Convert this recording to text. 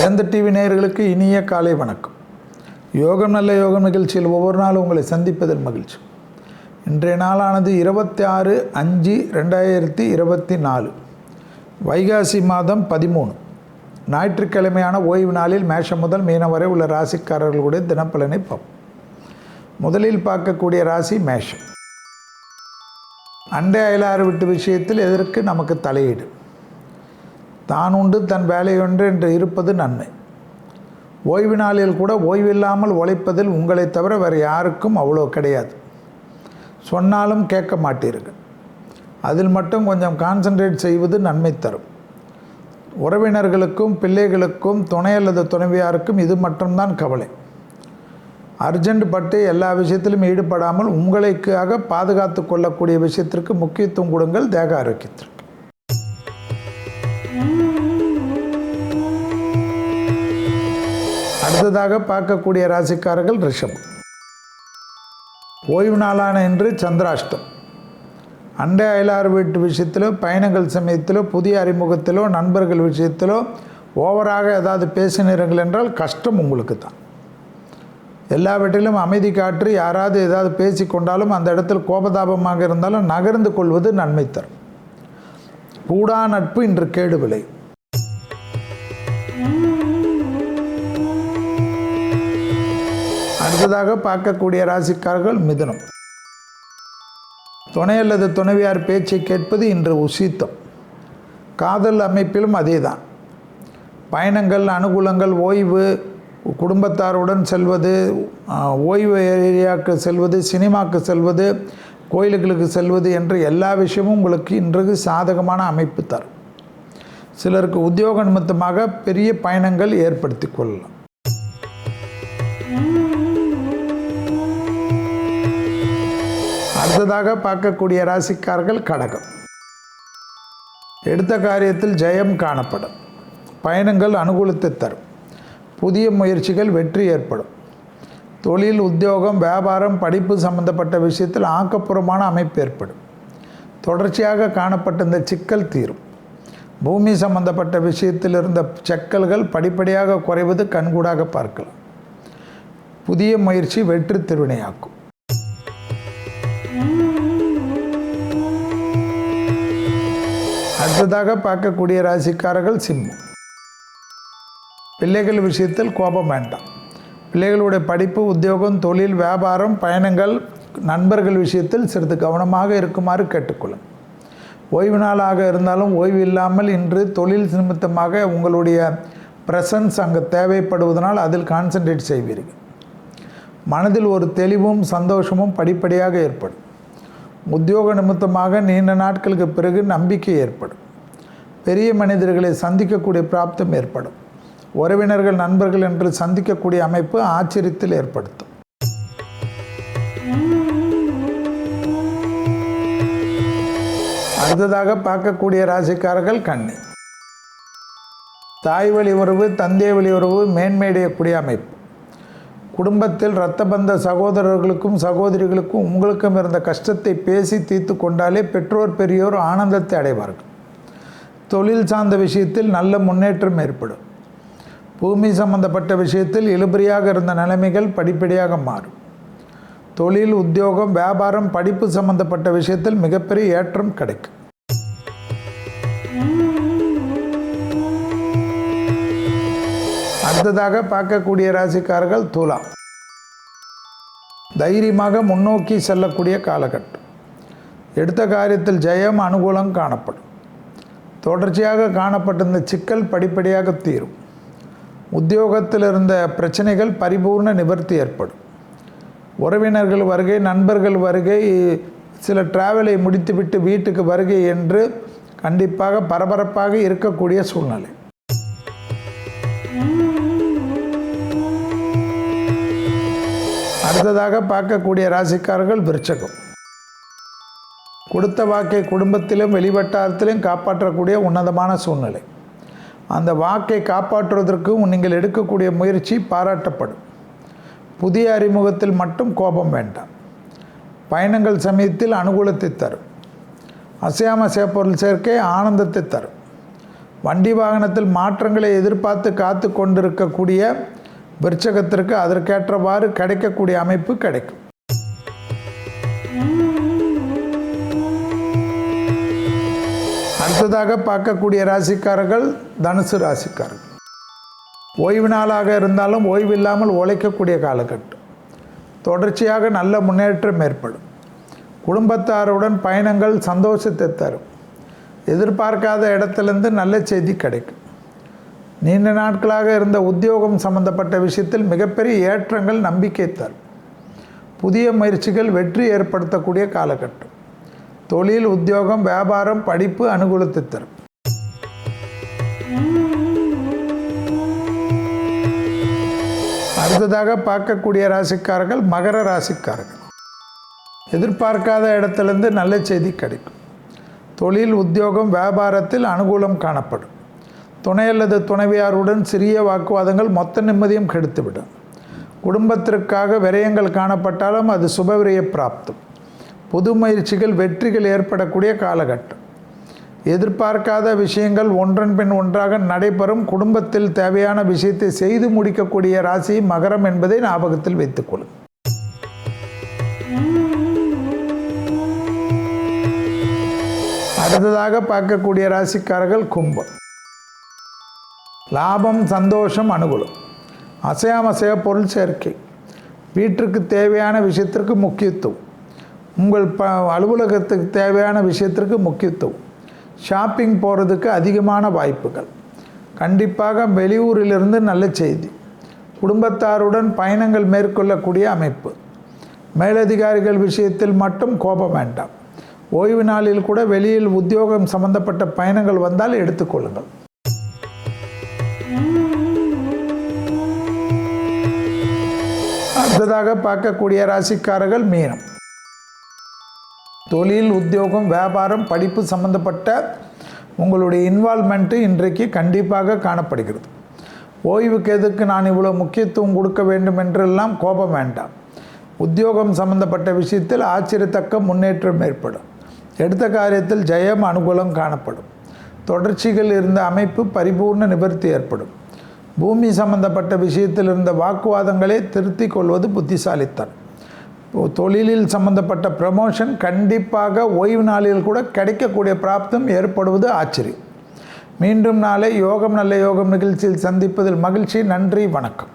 சேர்ந்த டிவி நேயர்களுக்கு இனிய காலை வணக்கம். யோகம் நல்ல யோகம் நிகழ்ச்சியில் ஒவ்வொரு நாளும் உங்களை சந்திப்பதில் மகிழ்ச்சி. இன்றைய நாளானது இருபத்தி ஆறு அஞ்சு ரெண்டாயிரத்தி இருபத்தி நாலு. வைகாசி மாதம் பதிமூணு. ஞாயிற்றுக்கிழமையான ஓய்வு நாளில் மேஷம் முதல் மீனம் வரை உள்ள ராசிக்காரர்களுடைய தினப்பலனை பார்ப்போம். முதலில் பார்க்கக்கூடிய ராசி மேஷம். அண்டை அயலாறு விட்டு விஷயத்தில் எதற்கு நமக்கு தலையீடு? தான் உண்டு தன் வேலையொன்று என்று இருப்பது நன்மை. ஓய்வு நாளில் கூட ஓய்வில்லாமல் உழைப்பதில் உங்களை தவிர வேறு யாருக்கும் அவ்வளோ கிடையாது. சொன்னாலும் கேட்க மாட்டீர்கள். அதில் மட்டும் கொஞ்சம் கான்சன்ட்ரேட் செய்வது நன்மை தரும். உறவினர்களுக்கும் பிள்ளைகளுக்கும் துணை அல்லது துணைவியாருக்கும் இது மட்டும்தான் கவலை. அர்ஜென்ட் பட்டு எல்லா விஷயத்திலும் ஈடுபடாமல் உங்களுக்காக பாதுகாத்து கொள்ளக்கூடிய விஷயத்திற்கு முக்கியத்துவம் கொடுங்கள் தேக ஆரோக்கியத்தில். அடுத்ததாக பார்க்கக்கூடிய ராசிக்காரர்கள் ரிஷபம். ஓய்வு நாளான இன்று சந்திராஷ்டம். அண்டை அயலார் வீட்டு விஷயத்திலோ பயணங்கள் சமயத்திலோ புதிய அறிமுகத்திலோ நண்பர்கள் விஷயத்திலோ ஓவராக ஏதாவது பேசினீர்கள் என்றால் கஷ்டம் உங்களுக்கு தான். எல்லாவற்றிலும் அமைதி காற்று யாராவது ஏதாவது பேசி கொண்டாலும் அந்த இடத்தில் கோபதாபமாக இருந்தாலும் நகர்ந்து கொள்வது நன்மை தரும். கூடா நட்பு இன்று கேடு விளை அடுத்ததாக பார்க்கக்கூடிய ராசிக்காரர்கள் மிதனம். துணை அல்லது துணைவியார் பேச்சை கேட்பது இன்று உசித்தம். காதல் அமைப்பிலும் அதேதான். பயணங்கள் அனுகூலங்கள் ஓய்வு குடும்பத்தாருடன் செல்வது ஓய்வு ஏரியாவுக்கு செல்வது சினிமாவுக்கு செல்வது கோயில்களுக்கு செல்வது என்று எல்லா விஷயமும் உங்களுக்கு இன்றைக்கு சாதகமான அமைப்பு தரும். சிலருக்கு உத்தியோக நிமித்தமாக பெரிய பயணங்கள் ஏற்படுத்தி கொள்ளலாம். அடுத்ததாக பார்க்கக்கூடிய ராசிக்காரர்கள் கடகம். எடுத்த காரியத்தில் ஜெயம் காணப்படும். பயணங்கள் அனுகூலத்தை தரும். புதிய முயற்சிகள் வெற்றி ஏற்படும். தொழில் உத்தியோகம் வியாபாரம் படிப்பு சம்பந்தப்பட்ட விஷயத்தில் ஆக்கப்பூர்வமான அமைப்பு ஏற்படும். தொடர்ச்சியாக காணப்பட்ட இந்த சிக்கல் தீரும். பூமி சம்பந்தப்பட்ட விஷயத்தில் இருந்த சிக்கல்கள் படிப்படியாக குறைவது கண்கூடாக பார்க்கலாம். புதிய முயற்சி வெற்றி திருவினையாக்கும். அடுத்ததாக பார்க்கக்கூடிய ராசிக்காரர்கள் சிம்மம். பிள்ளைகள் விஷயத்தில் கோபம் வேண்டாம். பிள்ளைகளுடைய படிப்பு உத்தியோகம் தொழில் வியாபாரம் பயணங்கள் நண்பர்கள் விஷயத்தில் சிறிது கவனமாக இருக்குமாறு கேட்டுக்கொள்ளும். ஓய்வு நாளாக இருந்தாலும் ஓய்வு இல்லாமல் இன்று தொழில் நிமித்தமாக உங்களுடைய ப்ரெசன்ஸ் அங்கே தேவைப்படுவதனால் அதில் கான்சென்ட்ரேட் செய்வீர்கள். மனதில் ஒரு தெளிவும் சந்தோஷமும் படிப்படியாக ஏற்படும். உத்தியோக நிமித்தமாக நீண்ட நாட்களுக்கு பிறகு நம்பிக்கை ஏற்படும். பெரிய மனிதர்களை சந்திக்கக்கூடிய பிராப்தம் ஏற்படும். உறவினர்கள் நண்பர்கள் என்று சந்திக்கக்கூடிய அமைப்பு ஆச்சரியத்தில் ஏற்படுத்தும். அடுத்ததாக பார்க்கக்கூடிய ராசிக்காரர்கள் கண்ணி தாய் வழி உறவு தந்தை வழி உறவு மேன்மையடையக்கூடிய அமைப்பு. குடும்பத்தில் இரத்த பந்த சகோதரர்களுக்கும் சகோதரிகளுக்கும் உங்களுக்கும் இருந்த கஷ்டத்தை பேசி தீர்த்து கொண்டாலே பெற்றோர் பெரியோர் ஆனந்தத்தை அடைவார்கள். தொழில் சார்ந்த விஷயத்தில் நல்ல முன்னேற்றம் ஏற்படும். பூமி சம்பந்தப்பட்ட விஷயத்தில் இழுபறியாக இருந்த நிலைமைகள் படிப்படியாக மாறும். தொழில் உத்தியோகம் வியாபாரம் படிப்பு சம்பந்தப்பட்ட விஷயத்தில் மிகப்பெரிய ஏற்றம் கிடைக்கும். அடுத்ததாக பார்க்கக்கூடிய ராசிக்காரர்கள் துலாம். தைரியமாக முன்னோக்கி செல்லக்கூடிய காலகட்டம். எடுத்த காரியத்தில் ஜெயம் அனுகூலம் காணப்படும். தொடர்ச்சியாக காணப்பட்டிருந்த சிக்கல் படிப்படியாக தீரும். உத்தியோகத்தில் இருந்த பிரச்சனைகள் பரிபூர்ண நிவர்த்தி ஏற்படும். உறவினர்கள் வருகை நண்பர்கள் வருகை சில டிராவலை முடித்துவிட்டு வீட்டுக்கு வருகை என்று கண்டிப்பாக பரபரப்பாக இருக்கக்கூடிய சூழ்நிலை. அடுத்ததாக பார்க்கக்கூடிய ராசிக்காரர்கள் விருச்சகம். கொடுத்த வாக்கை குடும்பத்திலும் வெளிவட்டாரத்திலும் காப்பாற்றக்கூடிய உன்னதமான சூழ்நிலை. அந்த வாக்கை காப்பாற்றுவதற்கும் நீங்கள் எடுக்கக்கூடிய முயற்சி பாராட்டப்படும். புதிய அறிமுகத்தில் மட்டும் கோபம் வேண்டாம். பயணங்கள் சமயத்தில் அனுகூலத்தை தரும். அசையாம சேப்பொருள் சேர்க்கை ஆனந்தத்தை தரும். வண்டி வாகனத்தில் மாற்றங்களை எதிர்பார்த்து காத்து கொண்டிருக்கக்கூடிய விருச்சகத்திற்கு அதற்கேற்றவாறு கிடைக்கக்கூடிய அமைப்பு கிடைக்கும். அடுத்ததாக பார்க்கக்கூடிய ராசிக்காரர்கள் தனுசு ராசிக்காரர்கள். ஓய்வு நாளாக இருந்தாலும் ஓய்வில்லாமல் உழைக்கக்கூடிய காலகட்டம். தொடர்ச்சியாக நல்ல முன்னேற்றம் ஏற்படும். குடும்பத்தாருடன் பயணங்கள் சந்தோஷத்தை தரும். எதிர்பார்க்காத இடத்துலேருந்து நல்ல செய்தி கிடைக்கும். நீண்ட நாட்களாக இருந்த உத்தியோகம் சம்பந்தப்பட்ட விஷயத்தில் மிகப்பெரிய ஏற்றங்கள் நம்பிக்கை தரும் புதிய முயற்சிகள் வெற்றி ஏற்படுத்தக்கூடிய காலகட்டம். தொழில் உத்தியோகம் வியாபாரம் படிப்பு அனுகூலத்தை தரும். அடுத்ததாக பார்க்கக்கூடிய ராசிக்காரர்கள் மகர ராசிக்காரர்கள். எதிர்பார்க்காத இடத்துலேருந்து நல்ல செய்தி கிடைக்கும். தொழில் உத்தியோகம் வியாபாரத்தில் அனுகூலம் காணப்படும். துணை அல்லது துணைவியாருடன் சிறிய வாக்குவாதங்கள் மொத்த நிம்மதியும் கெடுத்துவிடும். குடும்பத்திற்காக விரயங்கள் காணப்பட்டாலும் அது சுபவிரிய பிராப்தம். புது முயற்சிகள் வெற்றிகள் ஏற்படக்கூடிய காலகட்டம். எதிர்பார்க்காத விஷயங்கள் ஒன்றன் பின் ஒன்றாக நடைபெறும். குடும்பத்தில் தேவையான விஷயத்தை செய்து முடிக்கக்கூடிய ராசி மகரம் என்பதை ஞாபகத்தில் வைத்துக்கொள்ளும் அடுத்ததாக பார்க்கக்கூடிய ராசிக்காரர்கள் கும்பம். லாபம் சந்தோஷம் அனுகூலம். அசையாமசைய பொருள் சேர்க்கை. வீட்டிற்கு தேவையான விஷயத்திற்கு முக்கியத்துவம். உங்கள் ப அலுவலகத்துக்கு தேவையான விஷயத்திற்கு முக்கியத்துவம். ஷாப்பிங் போகிறதுக்கு அதிகமான வாய்ப்புகள். கண்டிப்பாக வெளியூரிலிருந்து நல்ல செய்தி. குடும்பத்தாருடன் பயணங்கள் மேற்கொள்ளக்கூடிய அமைப்பு. மேலதிகாரிகள் விஷயத்தில் மட்டும் கோபம் வேண்டாம். ஓய்வு நாளில் கூட வெளியில் உத்தியோகம் சம்பந்தப்பட்ட பயணங்கள் வந்தால் எடுத்துக்கொள்ளுங்கள் அடுத்ததாக பார்க்கக்கூடிய ராசிக்காரர்கள் மீனம். தொழில் உத்தியோகம் வியாபாரம் படிப்பு சம்பந்தப்பட்ட உங்களுடைய இன்வால்மெண்ட்டு இன்றைக்கு கண்டிப்பாக காணப்படுகிறது. ஓய்வுக்கு எதுக்கு நான் இவ்வளோ முக்கியத்துவம் கொடுக்க வேண்டும் என்றெல்லாம் கோபம் வேண்டாம். உத்தியோகம் சம்பந்தப்பட்ட விஷயத்தில் ஆச்சரியத்தக்க முன்னேற்றம் ஏற்படும். எடுத்த காரியத்தில் ஜெயம் அனுகூலம் காணப்படும். தொடர்ச்சிகள் இருந்த அமைப்பு பரிபூர்ண நிவர்த்தி ஏற்படும். பூமி சம்பந்தப்பட்ட விஷயத்தில் இருந்த வாக்குவாதங்களை திருத்தி கொள்வது புத்திசாலித்தன் தொழிலில் சம்பந்தப்பட்ட ப்ரமோஷன் கண்டிப்பாக ஓய்வு நாளில் கூட கிடைக்கக்கூடிய பிராப்தம் ஏற்படுவது ஆச்சரியம். மீண்டும் நாளை யோகம் நல்ல யோகம் நிகழ்ச்சியில் சந்திப்பதில் மகிழ்ச்சி. நன்றி வணக்கம்.